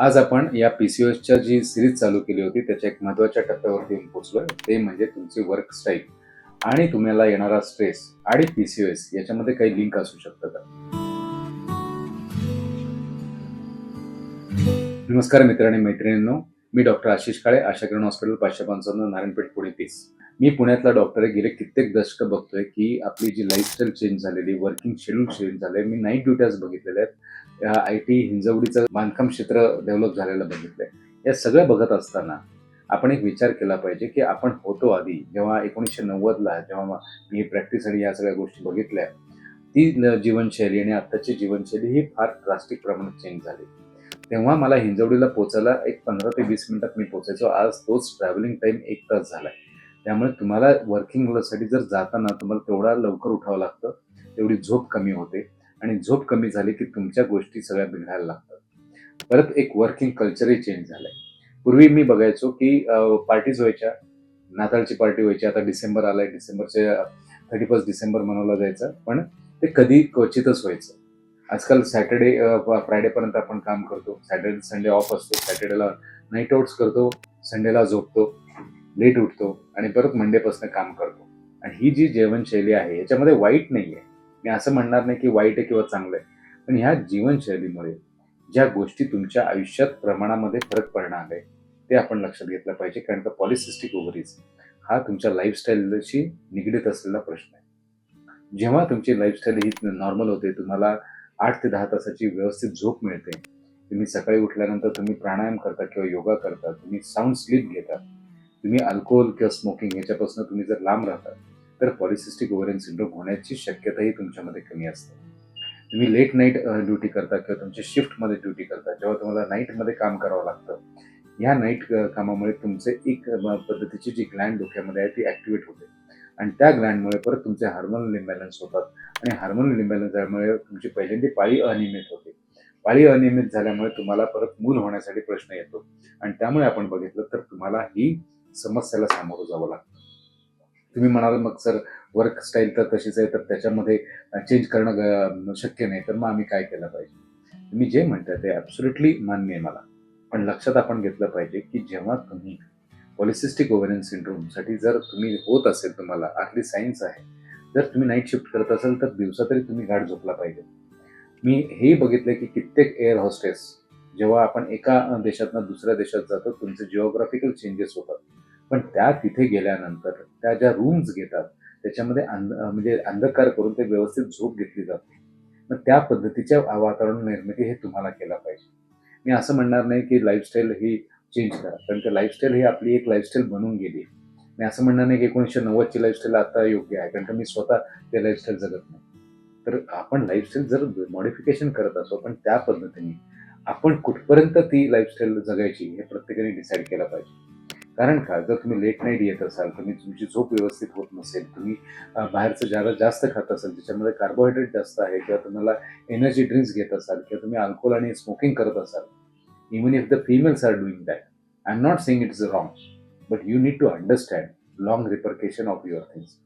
आज आपण या पी सी जी सिरीज चालू केली होती त्याच्या एक महत्त्वाच्या टप्प्यावरती येऊन पोहोचलोय. ते म्हणजे तुमची वर्क स्टाईल आणि तुम्हाला येणारा स्ट्रेस आणि पी सी याच्यामध्ये काही लिंक असू शकतं का नमस्कार मित्र आणि मैत्रिणींनो. मी डॉक्टर आशिष काळे आशाकिरण हॉस्पिटल पाचशे पंचावन्न नारायणपेठ पुणे तीस. मी पुण्यातला डॉक्टर आहे गेले कित्येक दशकं बघतोय की आपली जी लाईफस्टाईल चेंज झालेली वर्किंग शेड्यूल चेंज झालंय. मी नाईट ड्युट्याज बघितलेल्या आहेत. आय टी हिंजवडीचं बांधकाम क्षेत्र डेव्हलप झालेलं बघितलंय. या सगळं बघत असताना आपण एक विचार केला पाहिजे की आपण होतो आधी जेव्हा एकोणीसशे नव्वदला जेव्हा मी प्रॅक्टिस आणि या सगळ्या गोष्टी बघितल्या ती जीवनशैली आणि आत्ताची जीवनशैली ही फार ड्रास्टिक प्रमाणात चेंज झाली. तेव्हा मला हिंजवडीला पोचायला एक पंधरा ते वीस मिनिटात मी पोचायचो. आज तोच ट्रॅव्हलिंग टाइम एक तास झालाय. त्यामुळे तुम्हाला वर्किंग वर्किंगसाठी जर जाताना तुम्हाला तेवढा लवकर उठावं लागतं तेवढी झोप कमी होते आणि झोप कमी झाली की तुमच्या गोष्टी सगळ्या बिघडायला लागतात. परत एक वर्किंग कल्चरही चेंज झालंय. पूर्वी मी बघायचो की पार्टीज व्हायच्या नाताळची पार्टी व्हायची आता डिसेंबर आलाय डिसेंबरचे थर्टी फर्स्ट डिसेंबर मनवला जायचा पण ते कधी क्वचितच व्हायचं. आजकाल सॅटर्डे फ्रायडेपर्यंत आपण काम करतो सॅटर्डे संडे ऑफ असतो सॅटर्डेला नाईट आउट्स करतो संडेला झोपतो. लेट उठतो आणि परत मंडेपासून काम करतो. आणि ही जी जीवनशैली आहे याच्यामध्ये वाईट नाही आहे मी असं म्हणणार नाही की वाईट आहे किंवा चांगलं आहे. पण ह्या जीवनशैलीमुळे ज्या गोष्टी तुमच्या आयुष्यात प्रमाणामध्ये फरक पडणार आहे ते आपण लक्षात घेतलं पाहिजे. कारण का पॉलिसिस्टिक ओव्हरीज हा तुमच्या लाईफस्टाईलशी निगडीत असलेला प्रश्न आहे. जेव्हा तुमची लाईफस्टाईल ही नॉर्मल होते तुम्हाला आठ ते दहा तासाची व्यवस्थित झोप मिळते तुम्ही सकाळी उठल्यानंतर तुम्ही प्राणायाम करता किंवा योगा करता तुम्ही साऊंड स्लीप घेता तुम्ही अल्कोहोल किंवा स्मोकिंग ह्याच्यापासून तुम्ही जर लांब राहता तर पॉलिसिस्टिक ओव्हरियन सिंड्रोम होण्याची शक्यताही तुमच्यामध्ये कमी असते. तुम्ही लेट नाईट ड्युटी करता किंवा तुमच्या शिफ्टमध्ये ड्युटी करता जेव्हा तुम्हाला नाईटमध्ये काम करावं लागतं या नाईट कामामुळे तुमचे एक पद्धतीची जी ग्लँड डोक्यामध्ये आहे ती ॲक्टिवेट होते. आणि त्या ग्लँडमुळे परत तुमचे हार्मोनल इम्बॅलन्स होतात. आणि हार्मोनल इम्बॅलन्स झाल्यामुळे तुमची पहिल्यांदी पाळी अनियमित होते. पाळी अनियमित झाल्यामुळे तुम्हाला परत मूल होण्यासाठी प्रश्न येतो. आणि त्यामुळे आपण बघितलं तर तुम्हाला ही समस्याला सामोरं जावं लागतं. तुम्ही म्हणाल मग सर वर्क स्टाईल तर तशीच आहे तर त्याच्यामध्ये चेंज करणं शक्य नाही तर मग आम्ही काय केलं पाहिजे? तुम्ही जे म्हणताय ते ॲब्सोल्युटली मान्य आहे मला. पण लक्षात आपण घेतलं पाहिजे की जेव्हा तुम्ही पॉलिसिस्टिक ओव्हरियन सिंड्रोमसाठी जर तुम्ही होत असेल तुम्हाला आतली सायन्स आहे जर तुम्ही नाईट शिफ्ट करत असाल तर दिवसा तरी तुम्ही गाठ झोपला पाहिजे. मी हे बघितलं की कित्येक एअर हॉस्टेस जेव्हा आपण एका देशातनं दुसऱ्या देशात जातो तुमचे जिओग्राफिकल चेंजेस होतात. पण त्या तिथे गेल्यानंतर त्या ज्या रूम्स घेतात त्याच्यामध्ये अंध म्हणजे अंधकार करून ते व्यवस्थित झोप घेतली जाते मग त्या पद्धतीच्या वातावरण निर्मिती हे तुम्हाला केला पाहिजे. मी असं म्हणणार नाही की लाईफस्टाईल ही चेंज करा कारण की लाईफस्टाईल ही आपली एक लाईफस्टाईल बनून गेली. मी असं म्हणणार नाही की एकोणीसशे नव्वदची लाईफस्टाईल आता योग्य आहे कारण का मी स्वतः ते लाईफस्टाईल जगत नाही. तर आपण लाईफस्टाईल जर मॉडिफिकेशन करत असो पण त्या पद्धतीने आपण कुठपर्यंत ती लाईफस्टाईल जगायची हे प्रत्येकाने डिसाईड केलं पाहिजे. कारण का? जर तुम्ही लेट नाईट येत असाल तुम्ही तुमची झोप व्यवस्थित होत नसेल तुम्ही बाहेरचं ज्याला जास्त खात असाल ज्याच्यामध्ये कार्बोहायड्रेट जास्त आहे किंवा तुम्हाला एनर्जी ड्रिंक्स घेत असाल किंवा तुम्ही अल्कोहोल आणि स्मोकिंग करत असाल even if the females are doing that I am not saying it's wrong but you need to understand long repercussion of your things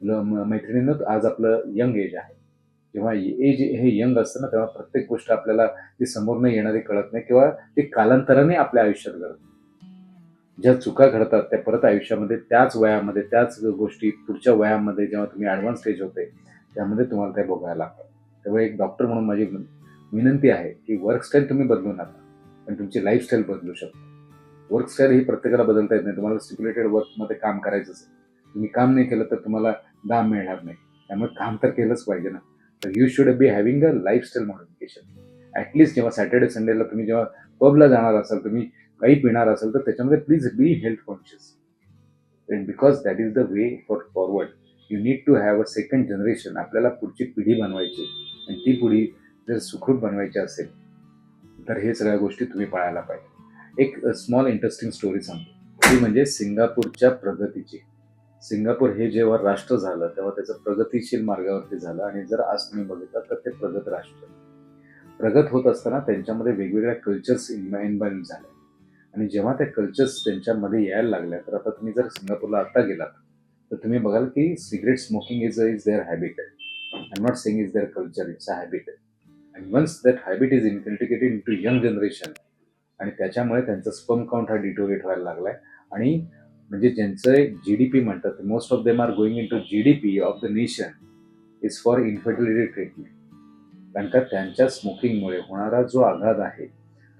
मैत्रिणीनं आज आपलं यंग एज आहे. जेव्हा एज हे यंग असतं ना तेव्हा प्रत्येक गोष्ट आपल्याला ती समोर येणारी कळत नाही किंवा ती कालांतराने आपल्या आयुष्यात घडत ज्या चुका घडतात त्या परत आयुष्यामध्ये त्याच वयामध्ये त्याच गोष्टी पुढच्या वयामध्ये जेव्हा तुम्ही ॲडव्हान्स स्टेज होते त्यामध्ये तुम्हाला ते बघायला लागतात त्यामुळे एक डॉक्टर म्हणून माझी विनंती आहे की वर्क स्टाईल तुम्ही बदलू नका पण तुमची लाईफस्टाईल बदलू शकता. वर्क स्टाईल ही प्रत्येकाला बदलता येत नाही. तुम्हाला स्टिप्युलेटेड वर्कमध्ये काम करायचं असेल तुम्ही काम नाही केलं तर तुम्हाला दाम मिळणार नाही. त्यामुळे काम तर केलंच पाहिजे ना. तर you should be having a lifestyle modification at least जेव्हा सॅटर्डे संडेला तुम्ही जेव्हा पबला जाणार असाल तुम्ही काही पिणार असाल तर त्याच्यामध्ये please be health conscious and because that is the way for forward you need to have a second generation आपल्याला पुढची पिढी बनवायची आणि ती पिढी जर सुखरूप बनवायची असेल तर हे सगळ्या गोष्टी तुम्ही पाळायला पाहिजे. एक स्मॉल इंटरेस्टिंग स्टोरी सांगतो. ती म्हणजे सिंगापूरच्या प्रगतीची. सिंगापूर हे जेव्हा राष्ट्र झालं तेव्हा त्याचं प्रगतीशील मार्गावरती झालं आणि जर आज तुम्ही बघितलं तर ते प्रगत राष्ट्र. प्रगत होत असताना त्यांच्यामध्ये वेगवेगळ्या कल्चर्स इन्बाइंड झाल्या. आणि जेव्हा त्या कल्चर्स त्यांच्यामध्ये यायला लागल्या तर आता तुम्ही जर सिंगापूरला आता गेलात तर तुम्ही बघाल की cigarette smoking is is their habit I am not saying is their culture it's a habit and once that habit is inculcated into young generation आणि त्याच्यामुळे त्यांचा स्पम काउंट हा डिटोरेट व्हायला लागलाय. आणि म्हणजे ज्यांचं जी डी पी म्हणतात most of them are going into G D P of the nation is for infertility treatment कारण का त्यांच्या स्मोकिंगमुळे होणारा जो आघात आहे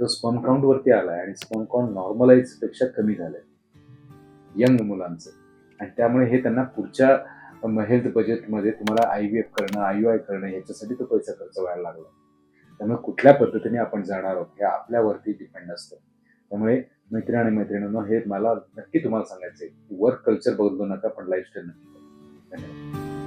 तो स्पम काउंटवरती आहे आणि स्पम काउंट नॉर्मलाइजपेक्षा कमी झालंय. यंग मुलांचं. आणि त्यामुळे हे त्यांना पुढच्या हेल्थ बजेटमध्ये तुम्हाला आय व्ही एफ करणं आय यू आय करणं ह्याच्यासाठी तो पैसा खर्च व्हायला लागला. त्यामुळे कुठल्या पद्धतीने आपण जाणार आहोत हे आपल्यावरती डिपेंड असतं. त्यामुळे मैत्रीण आणि मैत्रिणींनो हे मला नक्की तुम्हाला सांगायचं आहे वर्क कल्चर बदलू नका पण लाईफस्टाईल नक्की धन्यवाद.